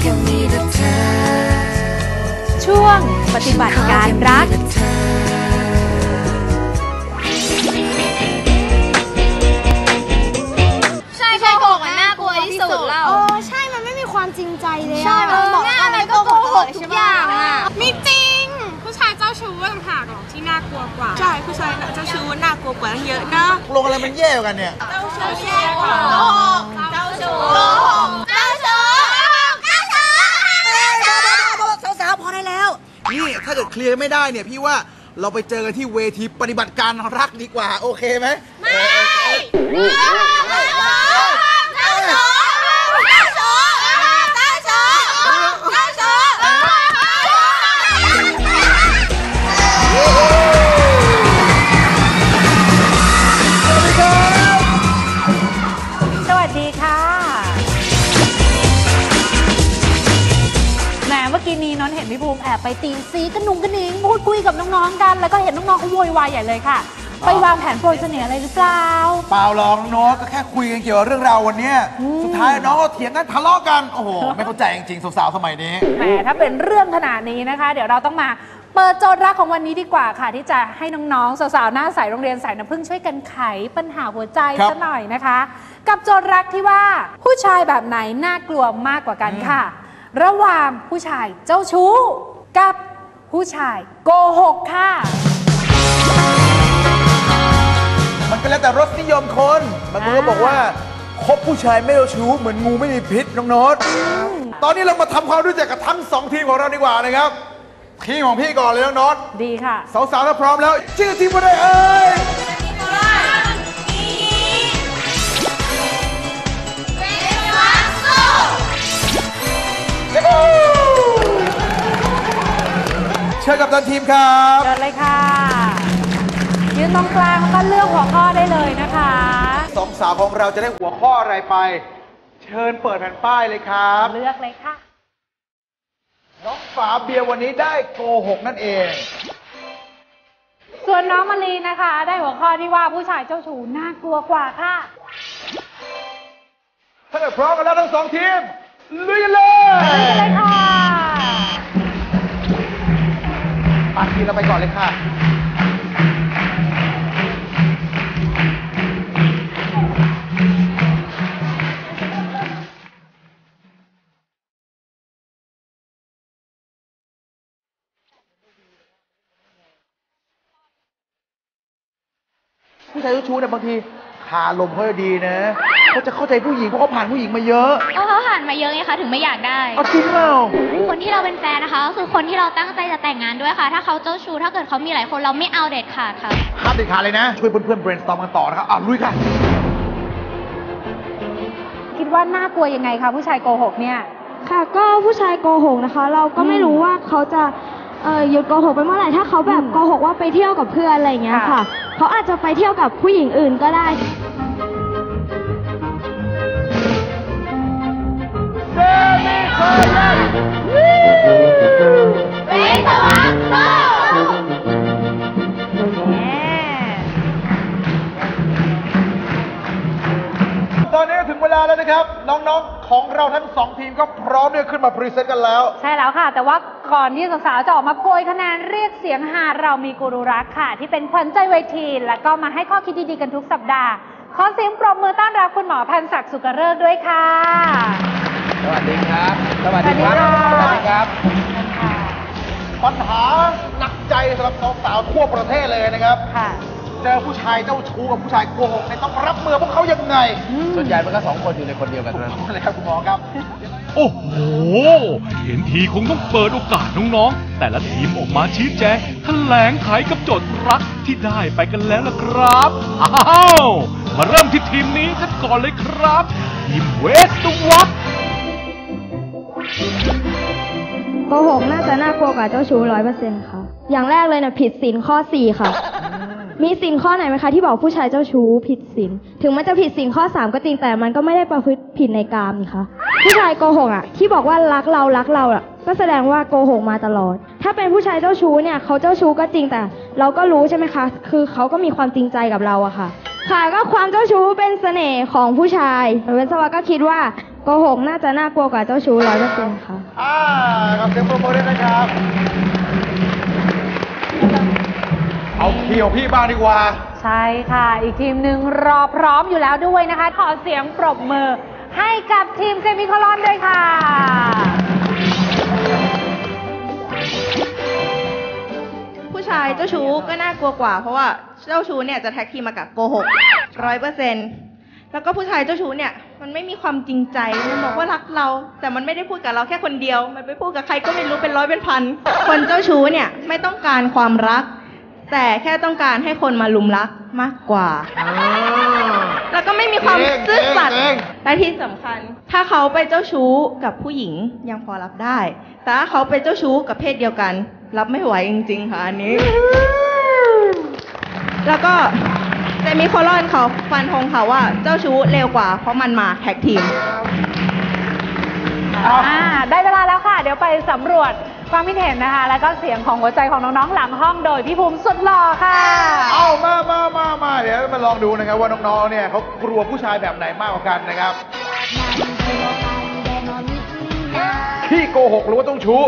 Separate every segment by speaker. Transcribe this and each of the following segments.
Speaker 1: แค่มีแต่เธอ
Speaker 2: ช่วงปฏิบัติการรัก
Speaker 3: ใช่ใช่โกหกมันน่ากลัวที่สุดแล้ว
Speaker 4: เออใช่มันไม่มีความจริงใจเลยอะ
Speaker 3: ใช่มันบอกว่าอะไรก็โกหกทุกอย่างอะ
Speaker 5: ไม่จริง ผู้ชายเจ้าชู้ต่างหากหรอกที่น่ากลัวกว่า ใช่ผู้ชายเจ้าชู้น่ากลัวกว่าตั้งเยอะนะ
Speaker 6: ลงอะไรมันแย่กว่ากันเนี่ย
Speaker 5: เจ้าชู้แย่กว่าโกหกเจ้าชู้โกหก
Speaker 3: เจ้าชู้เจ้าชู้
Speaker 6: สาวๆพอได้แล้ว นี่ถ้าเกิดเคลียร์ไม่ได้เนี่ยพี่ว่าเราไปเจอกันที่เวทีปฏิบัติการรักดีกว่า โอเคไหม ไม่
Speaker 2: ไปตีซีกระนุงกระหนิงพูดคุยกับน้องๆกัน แล้วก็เห็นน้องๆเขาโวยวายใหญ่เลยค่ะ ไปวางแผนโปรยเสน่ห์อะไรหรือเปล่า
Speaker 6: เปล่าหรอกน้องโน้ตก็แค่คุยกันเกี่ยวกับเรื่องราววันเนี้ยสุดท้ายน้องก็เถียงกันทะเลาะกัน โอ้โห ไม่เข้าใจจริงๆสาวๆสมัยนี้
Speaker 2: แหมถ้าเป็นเรื่องขนาดนี้นะคะ เดี๋ยวเราต้องมาเปิดโจทย์รักของวันนี้ดีกว่าค่ะ ที่จะให้น้องๆสาวๆหน้าใสโรงเรียนสายน้ำพึ่งช่วยกันไขปัญหาหัวใจ
Speaker 6: ครับ
Speaker 2: ซะหน่อยนะคะ กับโจทย์รักที่ว่าผู้ชายแบบไหนน่ากลัวมากกว่ากันค่ะ ระหว่างผู้ชายเจ้าชู้ กับผู้ชายโกหกค่ะ
Speaker 6: มันก็แล้วแต่รสนิยมคน บางคนก็บอกว่าคบผู้ชายไม่เจ้าชู้เหมือนงูไม่มีพิษน้องโน้ตตอนนี้เรามาทำความรู้จักกับทั้งสองทีมของเราดีกว่านะครับ ทีมของพี่ก่อนเลยน้องโน้ต
Speaker 2: ดีค่ะ
Speaker 6: สาวๆถ้าพร้อมแล้ว ชื่อทีมว่าอะไรเอ่ย ชิญกับตันทีมครับ
Speaker 2: เดินเลยค่ะ ยืนตรงกลางแล้วก็เลือกหัวข้อได้เลยนะคะ
Speaker 6: สองสาวของเราจะได้หัวข้ออะไรไป เชิญเปิดแผ่นป้ายเลยครับ
Speaker 2: เลือกเลยค่ะ
Speaker 6: น้องฝาเบียร์วันนี้ได้โกหกนั่นเอง
Speaker 2: ส่วนน้องมารีนะคะ ได้หัวข้อที่ว่าผู้ชายเจ้าชู้น่ากลัวกว่าค่ะ
Speaker 6: ถ้าเกิดพร้อมกันแล้วทั้งสองทีมลุยกันเลย
Speaker 2: เลยค่ะ
Speaker 6: ทีเราไปก่อนเลยค่ะผู้ชายเจ้าชู้เนี่ยบางทีคาลมเขาจะดีนะ เขาจะเข้าใจผู้หญิงเพราะเขาผ่านผู้หญิงมาเยอะ
Speaker 3: ก็เขาผ่านมาเยอะไงคะถึงไม่อยากได้
Speaker 6: เอาจริงเปล่า
Speaker 3: คนที่เราเป็นแฟนนะคะก็คือคนที่เราตั้งใจจะแต่งงานด้วยค่ะ ถ้าเขาเจ้าชู้ถ้าเกิดเขามีหลายคนเราไม่เอาเด็ดขาดค่ะ
Speaker 6: ห้ามเด็ดขาดเลยนะ ช่วยเพื่อนๆ brainstorm กันต่อนะครับอะลุยค่ะ
Speaker 2: คิดว่าน่ากลัวยังไงคะผู้ชายโกหกเนี่ย
Speaker 4: ค่ะก็ผู้ชายโกหกนะคะ เราก็ไม่รู้ว่าเขาจะเอ่อหยุดโกหกไปเมื่อไหร่ถ้าเขาแบบโกหกว่าไปเที่ยวกับเพื่อนอะไรอย่างเงี้ย
Speaker 2: ค่ะ
Speaker 4: ค่ะเขาอาจจะไปเที่ยวกับผู้หญิงอื่นก็ได้
Speaker 6: ตอนนี้ถึงเวลาแล้วนะครับ น้องๆ ของเราทั้งสองทีมก็พร้อมที่จะขึ้นมาพรีเซนต์กันแล้ว
Speaker 2: ใช่แล้วค่ะ แต่ว่าก่อนที่สาวๆจะออกมาโกยคะแนนเรียกเสียงหาเรามีกูรูรักค่ะ ที่เป็นขวัญใจเวทีแล้วก็มาให้ข้อคิดดีๆกันทุกสัปดาห์ ขอเสียงปรบมือต้อนรับคุณหมอพันศักดิ์สุกเริกษ์ด้วยค่ะ
Speaker 6: สวัสดีครับ สวัส
Speaker 2: ดีครับ
Speaker 6: สวัสดีครับ ปัญหาหนักใจสำหรับสาวๆทั่วประเทศเลยนะครับ
Speaker 2: ค่ะ
Speaker 6: เจอผู้ชายเจ้าชู้กับผู้ชายโกหกเนี่ยต้องรับมือพวกเขายังไง
Speaker 7: ส่วนใหญ่มันก็สองคนอยู่ในคนเดียวกัน
Speaker 6: ถูก
Speaker 7: นะ
Speaker 6: ต้องเลยครับคุณหมอครับ
Speaker 8: โอ้โห เห็นทีคงต้องเปิดโอกาสน้องๆ แต่ละทีมออกมาชี้แจงแถลงไขกับโจทย์รักที่ได้ไปกันแล้วล่ะครับ อ้าว มาเริ่มที่ทีมนี้กันก่อนเลยครับ ทีมเวสต์วัต
Speaker 4: โกหกน่าจะน่ากลัวกว่าเจ้าชู้ร้อยเปอร์เซ็นต์ค่ะ อย่างแรกเลยนะผิดศีลข้อสี่ค่ะ มีศีลข้อไหนไหมคะที่บอกผู้ชายเจ้าชู้ผิดศีล ถึงมันจะผิดศีลข้อสามก็จริงแต่มันก็ไม่ได้ประพฤติผิดในกามนี่คะ ผู้ชายโกหกอะที่บอกว่ารักเรารักเราอะ ก็แสดงว่าโกหกมาตลอด ถ้าเป็นผู้ชายเจ้าชู้เนี่ยเขาเจ้าชู้ก็จริงแต่ เราก็รู้ใช่ไหมคะ คือเขาก็มีความจริงใจกับเราอะค่ะ ค่ะก็ความเจ้าชู้เป็นเสน่ห์ของผู้ชายเวนสวาก็คิดว่า โกหกน่าจะน่ากลัวกว่าเจ้าชู้ร้อยเปอร์เซ็นต์ค่ะ
Speaker 6: อ่าขอบเสียงปรบมือด้วยนะครับ เอาพี่ของพี่บ้างดีกว่า
Speaker 2: ใช่ค่ะ อีกทีมหนึ่งรอพร้อมอยู่แล้วด้วยนะคะ ขอเสียงปรบมือให้กับทีมเซมิคอลอนด้วยค่ะ
Speaker 1: ผู้ชายเจ้าชู้ก็น่ากลัวกว่า เพราะว่าเจ้าชู้เนี่ยจะแท็กทีมมากับโกหกร้อยเปอร์เซ็นแล้วก็ผู้ชายเจ้าชู้เนี่ย มันไม่มีความจริงใจมันบอกว่ารักเรา แต่มันไม่ได้พูดกับเราแค่คนเดียว มันไปพูดกับใครก็ไม่รู้เป็นร้อยเป็นพัน คนเจ้าชู้เนี่ยไม่ต้องการความรัก แต่แค่ต้องการให้คนมาลุมรักมากกว่า แล้วก็ไม่มีความ
Speaker 6: เก่ง
Speaker 1: ซื่อสัตย์
Speaker 6: เก่ง
Speaker 1: และที่สำคัญ ถ้าเขาไปเจ้าชู้กับผู้หญิงยังพอรับได้ แต่ถ้าเขาไปเจ้าชู้กับเพศเดียวกัน รับไม่ไหวจริง ๆ ค่ะอันนี้ แล้วก็แต่ มีโคลอนเขาฟันธงค่ะว่าเจ้าชู้เร็วกว่า เพราะมันมาแท็กทีม
Speaker 2: อ่าได้เวลาแล้วค่ะ เดี๋ยวไปสำรวจความคิดเห็นนะคะ แล้วก็เสียงของหัวใจของน้องๆ หลังห้องโดยพี่ภูมิสุดหล่อค่ะ
Speaker 6: เอามามามามาเดี๋ยวมาลองดูนะครับว่าน้องๆ เนี่ยเขากลัวผู้ชายแบบไหนมากกว่ากันนะครับพี่โกหกหรือว่าต้องชู้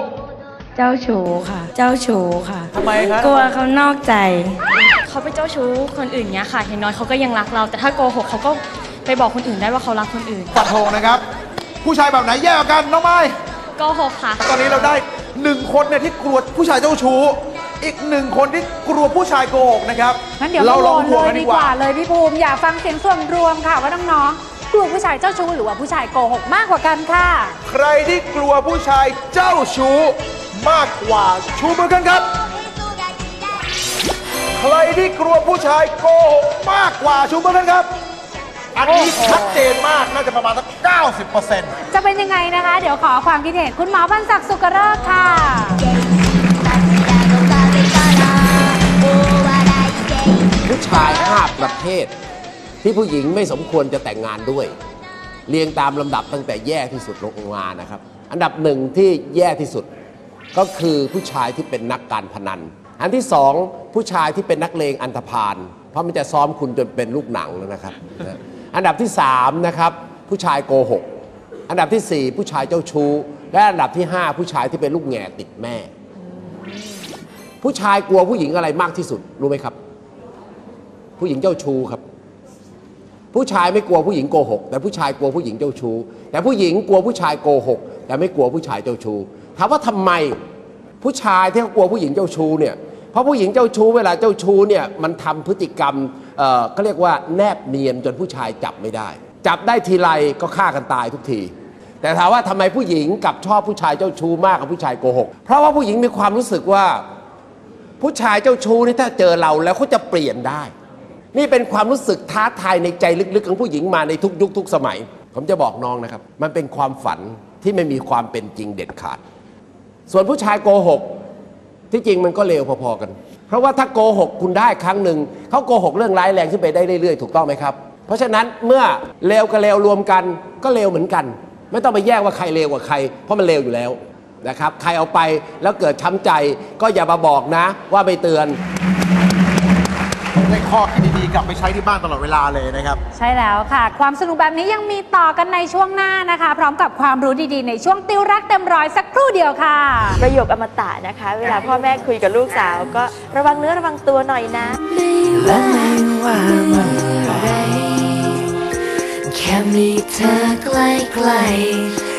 Speaker 9: เจ้าชู้ค่ะ เจ้าชู้ค่ะ
Speaker 6: ทำไมครับ
Speaker 9: กลัวเขานอกใจ เขาไปเจ้าชู้คนอื่นเนี้ยค่ะอย่างน้อยเขาก็ยังรักเรา แต่ถ้าโกหกเขาก็ไปบอกคนอื่นได้ว่าเขารักคนอื่น
Speaker 6: ปัดโทงนะครับ ผู้ชายแบบไหนแย่กว่ากันน้องไม้
Speaker 9: โกหกค่ะ
Speaker 6: ตอนนี้เราได้หนึ่งคนเนี่ยที่กลัวผู้ชายเจ้าชู้ อีกหนึ่งคนที่กลัวผู้ชายโกหกนะครับ
Speaker 2: งั้นเดี๋ยว
Speaker 6: เรา
Speaker 2: มา
Speaker 6: ล
Speaker 2: โห
Speaker 6: อง
Speaker 2: วต
Speaker 6: หัว
Speaker 2: เล
Speaker 6: กั
Speaker 2: ย
Speaker 6: น
Speaker 2: ดี
Speaker 6: ดี
Speaker 2: ก
Speaker 6: ก
Speaker 2: ว่า
Speaker 6: ว่า
Speaker 2: เลยพี่ภูมิอยากฟังเสียงส่วนรวมค่ะว่าน้องๆกลัวผู้ชายเจ้าชู้หรือว่าผู้ชายโกหกมากกว่ากันค่ะ
Speaker 6: ใครที่กลัวผู้ชายเจ้าชู้มากกว่าชูมือกันครับ ใครที่กลัวผู้ชายโกหกมากกว่าชูมือกันครับ อันนี้ชัดเจนมากน่าจะประมาณสัก90%
Speaker 2: จะเป็นยังไงนะคะ เดี๋ยวขอความคิดเห็นคุณหมอพันศักดิ์สุกเริกษ์ค่ะ
Speaker 7: ผู้ชายห้าประเภท ที่ผู้หญิงไม่สมควรจะแต่งงานด้วย เรียงตามลำดับตั้งแต่แย่ที่สุดลงมานะครับ อันดับหนึ่งที่แย่ที่สุด ก็คือผู้ชายที่เป็นนักการพนัน อันที่สองผู้ชายที่เป็นนักเลงอันธพาลเพราะมันจะซ้อมคุณจนเป็นลูกหนังนะครับนะอันดับที่สามนะครับผู้ชายโกหก อันดับที่สี่ผู้ชายเจ้าชู้ และอันดับที่ห้าผู้ชายที่เป็นลูกแง่ติดแม่ ผู้ชายกลัวผู้หญิงอะไรมากที่สุดรู้ไหมครับ ผู้หญิงเจ้าชู้ครับ ผู้ชายไม่กลัวผู้หญิงโกหก แต่ผู้ชายกลัวผู้หญิงเจ้าชู้ แต่ผู้หญิงกลัวผู้ชายโกหก แต่ไม่กลัวผู้ชายเจ้าชู้ถามว่าทำไมผู้ชายที่เขากลัวผู้หญิงเจ้าชู้เนี่ย เพราะผู้หญิงเจ้าชู้เวลาเจ้าชู้เนี่ยมันทำพฤติกรรมเอ่อเขาเรียกว่าแนบเนียนจนผู้ชายจับไม่ได้ จับได้ทีไรก็ฆ่ากันตายทุกที แต่ถามว่าทำไมผู้หญิงกลับชอบผู้ชายเจ้าชู้มากกว่าผู้ชายโกหก เพราะว่าผู้หญิงมีความรู้สึกว่าผู้ชายเจ้าชู้นี่ถ้าเจอเราแล้วเขาจะเปลี่ยนได้ นี่เป็นความรู้สึกท้าทายในใจลึกๆของผู้หญิงมาในทุกยุคทุกสมัย ผมจะบอกน้องนะครับ มันเป็นความฝันที่ไม่มีความเป็นจริงเด็ดขาด ส่วนผู้ชายโกหก ที่จริงมันก็เลวพอๆกัน เพราะว่าถ้าโกหกคุณได้ครั้งหนึ่งเขาโกหกเรื่องร้ายแรงขึ้นไปได้เรื่อยๆถูกต้องไหมครับ เพราะฉะนั้นเมื่อเลวกับเลวรวมกันก็เลวเหมือนกัน ไม่ต้องไปแยกว่าใครเลวกว่าใคร เพราะมันเลวอยู่แล้วนะครับ ใครเอาไปแล้วเกิดช้ำใจก็อย่ามาบอกนะว่าไม่เตือน
Speaker 6: ได้ข้อคิดดีๆกลับไปใช้ที่บ้านตลอดเวลาเลยนะครับ
Speaker 2: ใช่แล้วค่ะ ความสนุกแบบนี้ยังมีต่อกันในช่วงหน้านะคะ พร้อมกับความรู้ดีๆ ในช่วงติวรักเต็มร้อยสักครู่เดียวค่ะ
Speaker 10: ประโยคอมตะนะคะ เวลาพ่อแม่คุยกับลูกสาว ก็ระวังเนื้อระวังตัวหน่อยนะ
Speaker 11: และไม่ว่าเมื่อไรแค่มีเธอใกล้ๆ